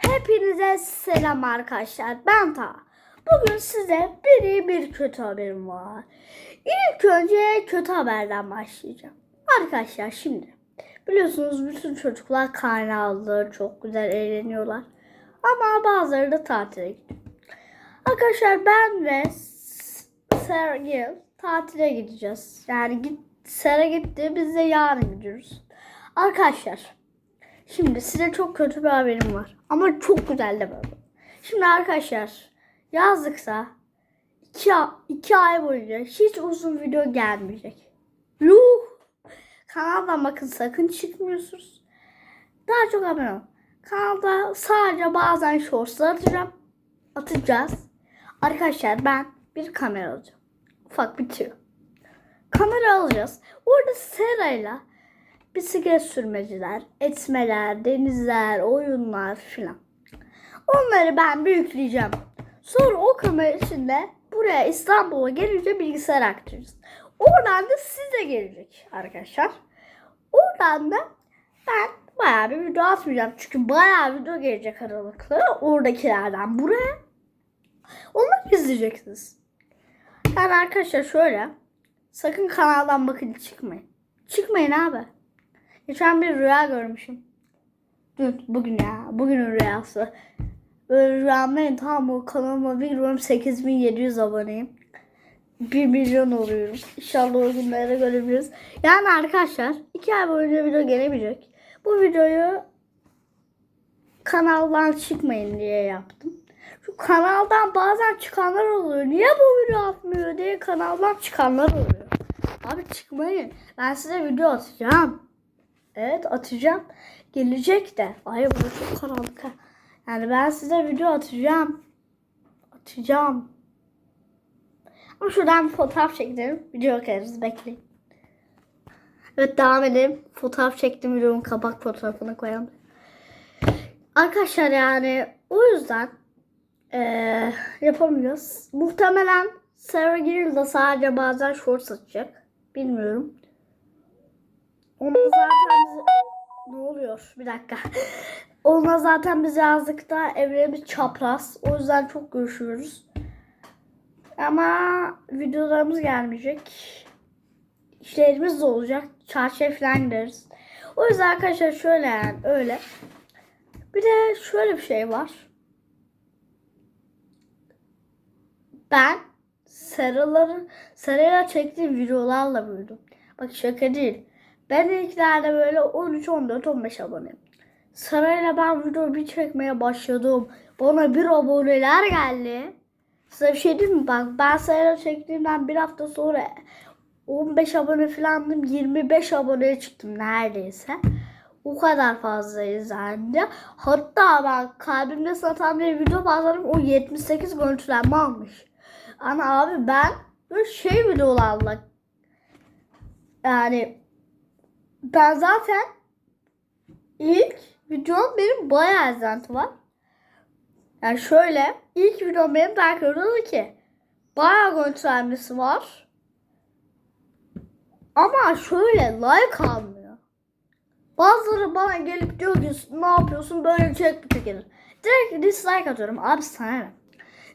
Hepinize selam arkadaşlar. Ben Ta. Bugün size bir iyi bir kötü haberim var. İlk önce kötü haberden başlayacağım. Arkadaşlar şimdi biliyorsunuz bütün çocuklar karnı çok güzel eğleniyorlar. Ama bazıları da tatile gidiyor. Arkadaşlar ben ve Sergil tatile gideceğiz. Yani git, Sera gitti biz de yarın gidiyoruz. Arkadaşlar Şimdi size çok kötü bir haberim var. Ama çok güzel de bir haber. Şimdi arkadaşlar yazlıksa iki, a- iki ay boyunca hiç uzun video gelmeyecek. Yuh! Kanaldan bakın sakın çıkmıyorsunuz. Daha çok abone olun. Kanalda sadece bazen shortslar atacağım. Atacağız. Arkadaşlar ben bir kamera alacağım. Ufak bitiyor. Kamera alacağız. Orada Sera'yla bisiklet sürmeciler, etmeler, denizler, oyunlar filan. Onları ben bir yükleyeceğim. Sonra o kamera içinde buraya İstanbul'a gelince bilgisayar aktaracağız. Oradan da size gelecek arkadaşlar. Oradan da ben bayağı bir video atmayacağım. Çünkü bayağı video gelecek aralıklı. Oradakilerden buraya. Onları izleyeceksiniz. Yani arkadaşlar şöyle. Sakın kanaldan bakın çıkmayın. Çıkmayın abi. Geçen bir rüya görmüşüm. Dün, bugün ya. Bugünün rüyası. Böyle rüyamdayım tamam mı? Kanalıma bir giriyorum 8700 aboneyim. 1 milyon oluyorum. İnşallah o günlere görebiliriz. Yani arkadaşlar 2 ay boyunca video gelemeyecek. Bu videoyu kanaldan çıkmayın diye yaptım. Şu kanaldan bazen çıkanlar oluyor. Niye bu video atmıyor diye kanaldan çıkanlar oluyor. Abi çıkmayın. Ben size video atacağım. Evet atacağım. Gelecek de. Ay bu çok karanlık. Yani ben size video atacağım. Atacağım. Ama şuradan fotoğraf çekelim. Video bakarız. Bekleyin. Evet devam edelim. Fotoğraf çektim. Videonun kapak fotoğrafını koyalım. Arkadaşlar yani o yüzden eee yapamıyoruz. Muhtemelen Sarah Gill da sadece bazen shorts atacak. Bilmiyorum. Onda zaten. Ne oluyor? Bir dakika. Ona zaten biz yazdıkta evrenimiz çapraz. O yüzden çok görüşüyoruz. Ama videolarımız gelmeyecek. İşlerimiz de olacak. Çarşıya falan gideriz. O yüzden arkadaşlar şöyle yani öyle. Bir de şöyle bir şey var. Ben sarıları sarıyla çektiğim videolarla büyüdüm. Bak şaka değil. Ben ilklerde böyle 13, 14, 15 aboneyim. Sarayla ben video bir çekmeye başladım. Bana bir aboneler geldi. Size bir şey diyeyim mi? Bak ben Sarayla çektiğimden bir hafta sonra 15 abone falandım. 25 aboneye çıktım neredeyse. O kadar fazla izlendi. Hatta ben kalbimde satan bir video bazılarım o 78 görüntülenme almış. Ana abi ben böyle şey videolarla yani ben zaten ilk videom benim bayağı izlenti var. Yani şöyle ilk videom benim daha kötü ki bayağı görüntülenmesi var. Ama şöyle like almıyor. Bazıları bana gelip diyor ki ne yapıyorsun böyle çek bir çekilir. Direkt dislike atıyorum. Abi sana?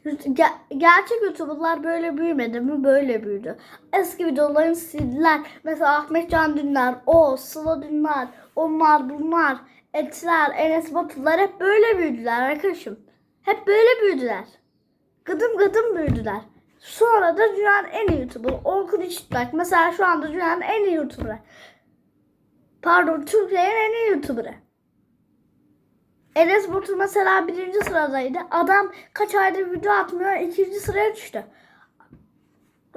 Ger- gerçek YouTuber'lar böyle büyümedi mi? Böyle büyüdü. Eski videolarını sildiler. Mesela Ahmet Can Dündar, o, Sıla Dündar, onlar bunlar, Etler, Enes Baturlar hep böyle büyüdüler arkadaşım. Hep böyle büyüdüler. Gıdım gıdım büyüdüler. Sonra da dünyanın en iyi YouTuber Orkun İşitmek. Mesela şu anda dünyanın en iyi YouTuber'ı. Pardon Türkiye'nin en iyi YouTuber'ı. Enes Batur mesela birinci sıradaydı. Adam kaç aydır video atmıyor ikinci sıraya düştü.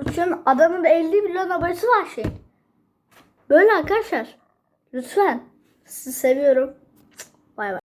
Düşün adamın 50 milyon abonesi var şey. Böyle arkadaşlar. Lütfen. Sizi seviyorum. Bay bay.